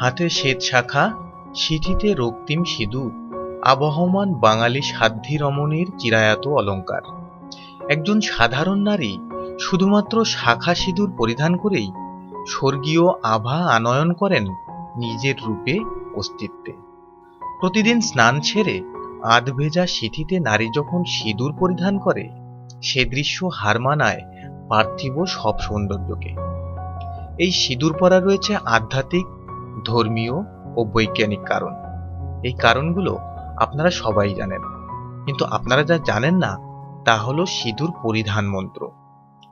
হাতে শ্বেত শাখা, সিঁথিতে রক্তিম সিঁদুর, আবহমান বাঙালি সাধ্যি রমণীর চিরায়ত অলংকার একজন সাধারণ নারী শুধুমাত্র শাখা সিঁদুর পরিধান করেই স্বর্গীয় আভা আনয়ন করেন নিজের রূপে অস্তিত্বে। প্রতিদিন স্নান ছেড়ে আধ ভেজা সিঁথিতে নারী যখন সিঁদুর পরিধান করে, সে দৃশ্য হার মানায় পার্থিব সব সৌন্দর্যকে। এই সিঁদুর পরা রয়েছে আধ্যাত্মিক ধর্মীয় ও বৈজ্ঞানিক কারণ। এই কারণগুলো আপনারা সবাই জানেন। কিন্তু আপনারা যা জানেন না, তা হলো সিঁদুর পরিধান মন্ত্র।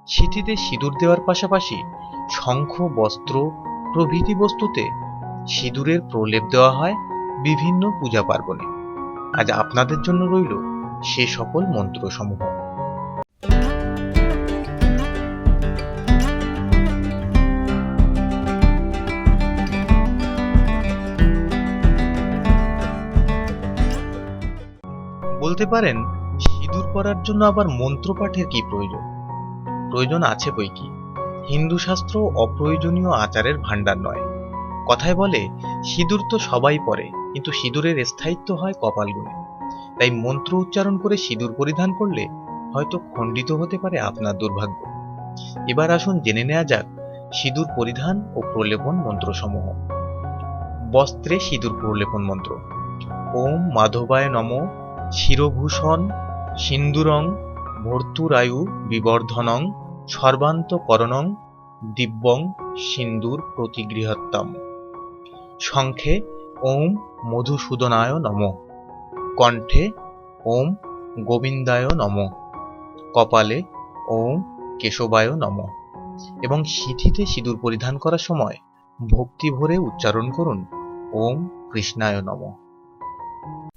সিঁথিতে সিঁদুর দেওয়ার পাশাপাশি শঙ্খ, বস্ত্র প্রভৃতি বস্তুতে সিঁদুরের প্রলেপ দেওয়া হয় বিভিন্ন পূজা পার্বণে। আজ আপনাদের জন্য রইল সে সকল মন্ত্রসমূহ। বলতে পারেন, সিঁদুর পরার জন্য আবার মন্ত্র পাঠের কি প্রয়োজন? প্রয়োজন আছে বই কি? হিন্দু শাস্ত্র অপ্রয়োজনীয় আচারের ভাণ্ডার নয়। কথায় বলে, সিঁদুর তো সবাই পরে, কিন্তু সিঁদুরের স্থায়িত্ব হয় কপাল গুণে। তাই মন্ত্র উচ্চারণ করে সিঁদুর পরিধান করলে হয়তো খণ্ডিত হতে পারে আপনার দুর্ভাগ্য। এবার আসুন জেনে নেওয়া যাক সিঁদুর পরিধান ও প্রলেপন মন্ত্রসমূহ। বস্ত্রে সিঁদুর প্রলেপন মন্ত্র। ওম মাধবায় নম শিরভূষণ, সিন্দুরং ভর্তুরায়ু বিবর্ধনং, সর্বান্তকরণং, দিব্যং সিন্দুর প্রতিগৃহত্তম। শঙ্খে ওম মধুসূদনায় নম। কণ্ঠে ওম গোবিন্দায় নম। কপালে ওম কেশবায় নম। এবং সিঁথিতে সিঁদুর পরিধান করার সময় ভক্তি ভরে উচ্চারণ করুন। ওম কৃষ্ণায় নম।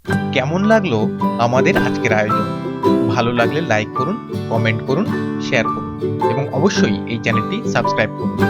কেমন লাগল আমাদের আজকের আয়োজন? ভালো লাগলে লাইক করুন কমেন্ট করুন শেয়ার করুন এবং অবশ্যই এই চ্যানেলটি সাবস্ক্রাইব করুন।